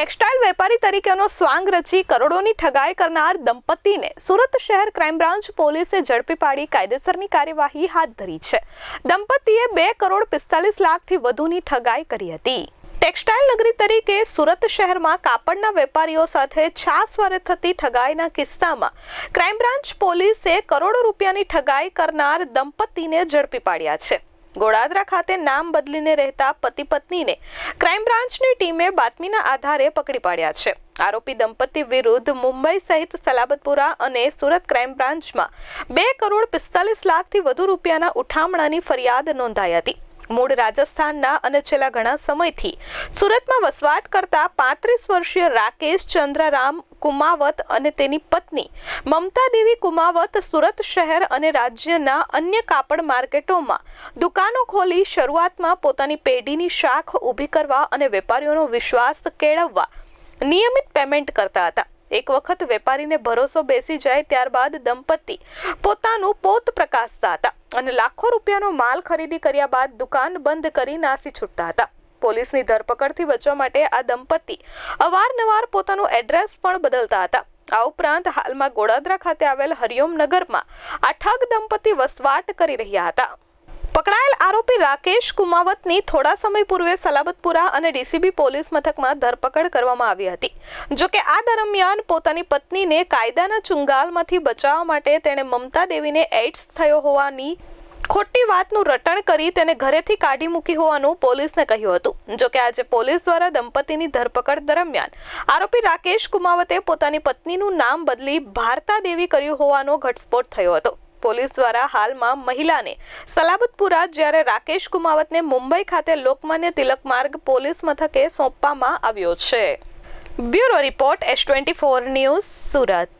Textile વેપારી તરીકેનો સ્વાંગ રચી કરોડોની ઠગાઈ કરનાર દંપતીને સુરત શહેર ક્રાઇમ બ્રાન્ચ પોલીસે ઝડપી પાડી કાયદેસરની કાર્યવાહી હાથ ધરી છે. દંપતીએ બે કરોડ પિસ્તાલીસ લાખથી વધુની ઠગાઈ કરી હતી. ટેક્સટાઇલ નગરી તરીકે સુરત શહેરમાં કાપડના વેપારીઓ સાથે છાસવારે થતી ઠગાઈના કિસ્સામાં ક્રાઇમ બ્રાન્ચ પોલીસે કરોડો રૂપિયાની ઠગાઈ કરનાર દંપતીને ઝડપી પાડ્યા છે. ગોડાદરા ખાતે નામ બદલીને રહેતા પતિ પત્નીને ક્રાઇમ બ્રાન્ચની ટીમે બાતમીના આધારે પકડી પાડ્યા છે. આરોપી દંપતી વિરુદ્ધ મુંબઈ સહિત સલાબતપુરા અને સુરત ક્રાઇમ બ્રાન્ચમાં બે કરોડ પિસ્તાલીસ લાખથી વધુ રૂપિયાના ઉઠામણાની ફરિયાદ નોંધાઈ હતી. મૂળ રાજસ્થાનના અને છેલ્લા ઘણા સમયથી સુરતમાં વસવાટ કરતા પાંત્રીસ વર્ષીય રાકેશ ચંદ્રરામ કુમાવત અને તેની પત્ની મમતા દેવી કુમાવત સુરત શહેર અને રાજ્યના અન્ય કાપડ માર્કેટોમાં દુકાનો ખોલી શરૂઆતમાં પોતાની પેઢીની શાખ ઊભી કરવા અને વેપારીઓનો વિશ્વાસ કેળવવા નિયમિત પેમેન્ટ કરતા હતા. એક વખત વેપારીને ભરોસો બેસી જાય ત્યારબાદ દંપતી પોતાનું પોત પ્રકાશતા હતા અને લાખો રૂપિયાનો માલ ખરીદી કર્યા બાદ દુકાન બંધ કરી નાસી છૂટતા હતા. પોલીસની ધરપકડથી બચવા માટે આ દંપતી અવારનવાર પોતાનું એડ્રેસ પણ બદલતા હતા. આ ઉપરાંત હાલમાં ગોડાદરા ખાતે આવેલ હરિઓમ નગરમાં આ ઠગ દંપતી વસવાટ કરી રહ્યા હતા. પકડાયેલ આરોપી રાકેશ કુમાવતની થોડા સમય પૂર્વે સલાબતપુરા અને ડીસીબી પોલીસ મથકમાં ધરપકડ કરવામાં આવી હતી. જો કે આ દરમિયાન પોતાની પત્નીને કાયદાના ચુંગાલમાંથી બચાવવા માટે તેણે મમતા દેવીને એઇડ્સ થયો હોવાની ખોટી વાતનું રટણ કરી તેને ઘરેથી કાઢી મૂકી હોવાનું પોલીસને કહ્યું હતું. જો કે આજે પોલીસ દ્વારા દંપતીની ધરપકડ દરમિયાન આરોપી રાકેશ કુમાવતે પોતાની પત્નીનું નામ બદલી ભારતા દેવી કર્યું હોવાનો ઘટસ્ફોટ થયો હતો. પોલીસ દ્વારા હાલમાં મહિલાને સલાબતપુરા જ્યારે રાકેશ કુમાવતને મુંબઈ ખાતે લોકમાન્ય તિલક માર્ગ પોલીસ મથકે સોંપવામાં આવ્યો છે. Bureau report S twenty four news Surat.